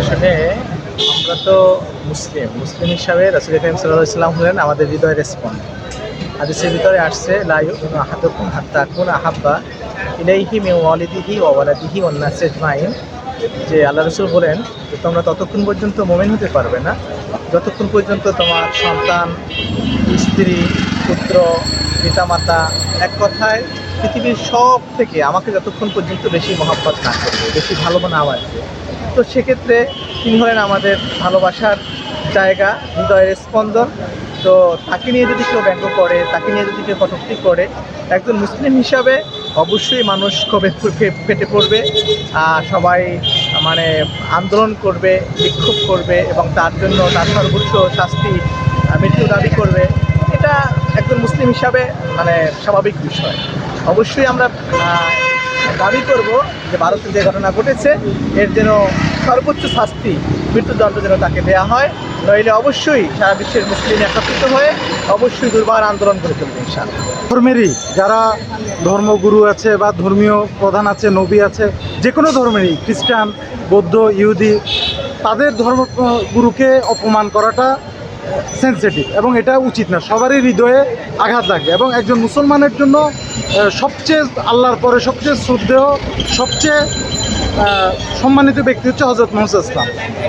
আসলে আমরা তো মুসলিম। মুসলিম হিসাবে রসুল করিম সাল্লাহ ইসলাম হলেন আমাদের হৃদয়ের রেসপন্ড হাদিসের ভিতরে আসছে লায়ু আহাদুকুম হাত্তা কুন আহাব্বা ইলাইহি মে ওয়ালিদিহি নাসি আজমাইন যে আল্লাহ রসুল বলেন যে, তোমরা ততক্ষণ পর্যন্ত মোমেন হতে পারবে না। যতক্ষণ পর্যন্ত তোমার সন্তান, স্ত্রী, পুত্র, পিতামাতা এক কথায় পৃথিবীর সব থেকে আমাকে যতক্ষণ পর্যন্ত বেশি মহাব্বত না করবে, বেশি ভালো না আমাকে তো সেক্ষেত্রে তিনি হলেন আমাদের ভালোবাসার জায়গা, হৃদয়ের স্পন্দন। তো তাকে নিয়ে যদি কেউ ব্যঙ্গ করে, তাকে নিয়ে যদি কেউ কটূক্তি করে, একজন মুসলিম হিসাবে অবশ্যই মানুষ ফে- ফেটে পড়বে সবাই মানে আন্দোলন করবে, বিক্ষোভ করবে, এবং তার জন্য তার সর্বোচ্চ শাস্তি মৃত্যু দাবি করবে। এটা একজন মুসলিম হিসাবে মানে স্বাভাবিক বিষয়। অবশ্যই আমরা দাবি করব যে ভারতে যে ঘটনা ঘটেছে, এর যেন সর্বোচ্চ শাস্তি মৃত্যুদণ্ড যেন তাকে দেওয়া হয়, নইলে অবশ্যই সারা বিশ্বের মুসলিম একত্রিত হয়ে অবশ্যই দুর্বার আন্দোলন করে ইনশাআল্লাহ। ধর্মেরই, যারা ধর্মগুরু আছে বা ধর্মীয় প্রধান আছে, নবী আছে, যে কোনো ধর্মেরই, খ্রিস্টান, বৌদ্ধ, ইহুদি, তাদের ধর্মগুরুকে অপমান করাটা সেন্সিটিভ এবং এটা উচিত না। সবারই হৃদয়ে আঘাত লাগবে এবং একজন মুসলমানের জন্য সবচেয়ে আল্লাহর পরে সবচেয়ে শ্রদ্ধেয়, সবচেয়ে সম্মানিত ব্যক্তি হচ্ছে হজরত মোহাম্মদ ইসলাম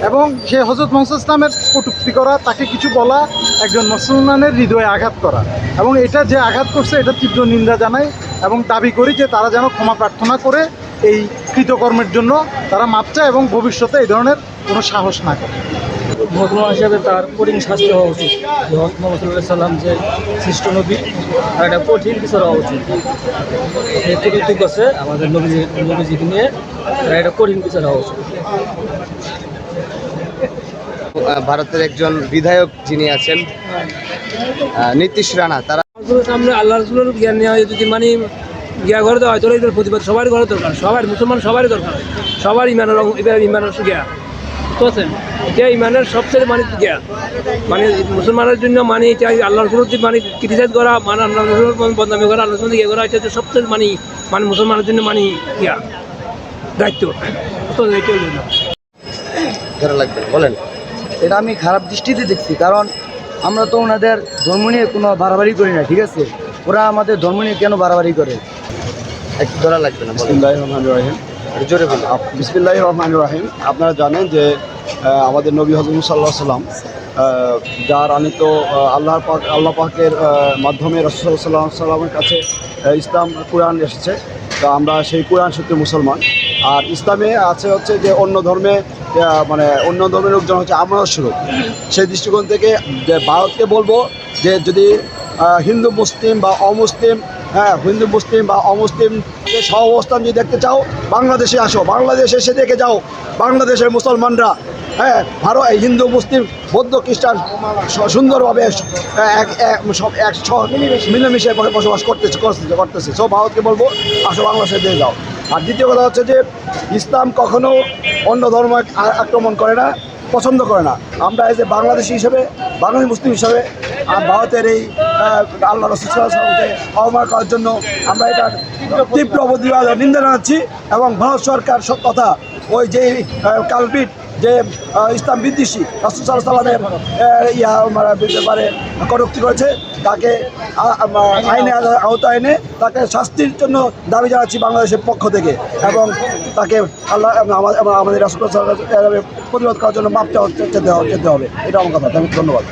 এবং সেই হজরত মোহাম্মদ ইসলামের কটুক্তি করা, তাকে কিছু বলা, একজন মুসলমানের হৃদয়ে আঘাত করা। এবং এটা যে আঘাত করছে, এটা তীব্র নিন্দা জানাই এবং দাবি করি যে তারা যেন ক্ষমা প্রার্থনা করে এই কৃতকর্মের জন্য তারা মাপ চায় এবং ভবিষ্যতে এই ধরনের কোনো সাহস না করে। মুসলমান হিসাবে তার কঠিন শাস্তি হওয়া উচিত। মোহাম্মদ সাল্লাহ সাল্লাম যে সৃষ্ট নবী আর একটা কঠিন বিচার হওয়া উচিত। কটূক্তি করছে আমাদের নবীজি নবীজিকে নিয়ে একটা কঠিন বিচার হওয়া উচিত। ভারতের একজন বিধায়ক যিনি আছেন নীতিশ রানা তারা সামনে আল্লাহ রসুলের জ্ঞান নেওয়া হয় যদি মানে গিয়া ঘরে দেওয়া হয় তাহলে এদের প্রতিবাদ সবারই ঘরে দরকার সবার মুসলমান সবারই দরকার সবার ইমানের রং- এবার জ্ঞা বুঝছেন এটা ইমানের সবচেয়ে মানে জ্ঞা মানে মুসলমানের জন্য মানে এটা আল্লাহ রসুল মানে ক্রিটিসাইজ করা মানে আল্লাহ রসুল বদনামি করা আল্লাহ রসুল ইয়ে করা এটা হচ্ছে সবচেয়ে মানে মানে মুসলমানের জন্য মানে ইয়া দায়িত্ব। তো লাগবে বলেন। এটা আমি খারাপ দৃষ্টিতে দেখছি কারণ আমরা তো ওনাদের ধর্ম নিয়ে কোনো বাড়াবাড়ি করি না ঠিক আছে? ওরা আমাদের ধর্ম নিয়ে কেন বাড়াবাড়ি করে? একটু ধরা লাগবে না বিসমিল্লাহ রহমান রাহিম। আপনারা জানেন যে আমাদের নবী হজরত সাল্লাহ সাল্লাম যার আনিত আল্লাহ পাক, আল্লাহ পাকের মাধ্যমে রসুল সাল্লাহ সাল্লামের কাছে ইসলাম কোরআন এসেছে। তো আমরা সেই কোরআন সত্যি মুসলমান। আর ইসলামে আছে হচ্ছে যে, অন্য ধর্মে মানে অন্য ধর্মের লোকজন হচ্ছে আমরা স্বরূপ সেই দৃষ্টিকোণ থেকে ভারতকে বলব যে, যদি হিন্দু, মুসলিম বা অমুসলিম হ্যাঁ হিন্দু, মুসলিম বা অমুসলিম সহ অবস্থান যদি দেখতে চাও, বাংলাদেশে আসো, বাংলাদেশে এসে দেখে যাও, বাংলাদেশের মুসলমানরা হ্যাঁ ভারত হিন্দু, মুসলিম, বৌদ্ধ, খ্রিস্টান সুন্দরভাবে সব এক মিলেমিশে বসবাস করতেছে করতেছে করতেছে। সব ভারতকে বলব, আসো বাংলাদেশে দিয়ে যাও। আর দ্বিতীয় কথা হচ্ছে যে, ইসলাম কখনো অন্য ধর্ম আক্রমণ করে না। পছন্দ করে না। আমরা এই যে বাংলাদেশি হিসেবে বাঙালি মুসলিম হিসেবে ভারতের এই আল্লাহ রসুলকে অবমান করার জন্য আমরা এটা তীব্র অবধিবাদ নিন্দা জানাচ্ছি এবং ভারত সরকার সব কথা ওই যে কালপিট যে ইসলাম বিদ্বেষী, রাসুল সাল্লাহ সাল্লামের ইয়া ব্যাপারে কটুক্তি করেছে, তাকে আইনে আওতা এনে তাকে শাস্তির জন্য দাবি জানাচ্ছি বাংলাদেশের পক্ষ থেকে এবং তাকে আল্লাহ আমাদের রাসুল প্রতিরোধ করার জন্য মাপ চাওয়া- চেতে হবে হবে। এটা আমার কথা ধন্যবাদ।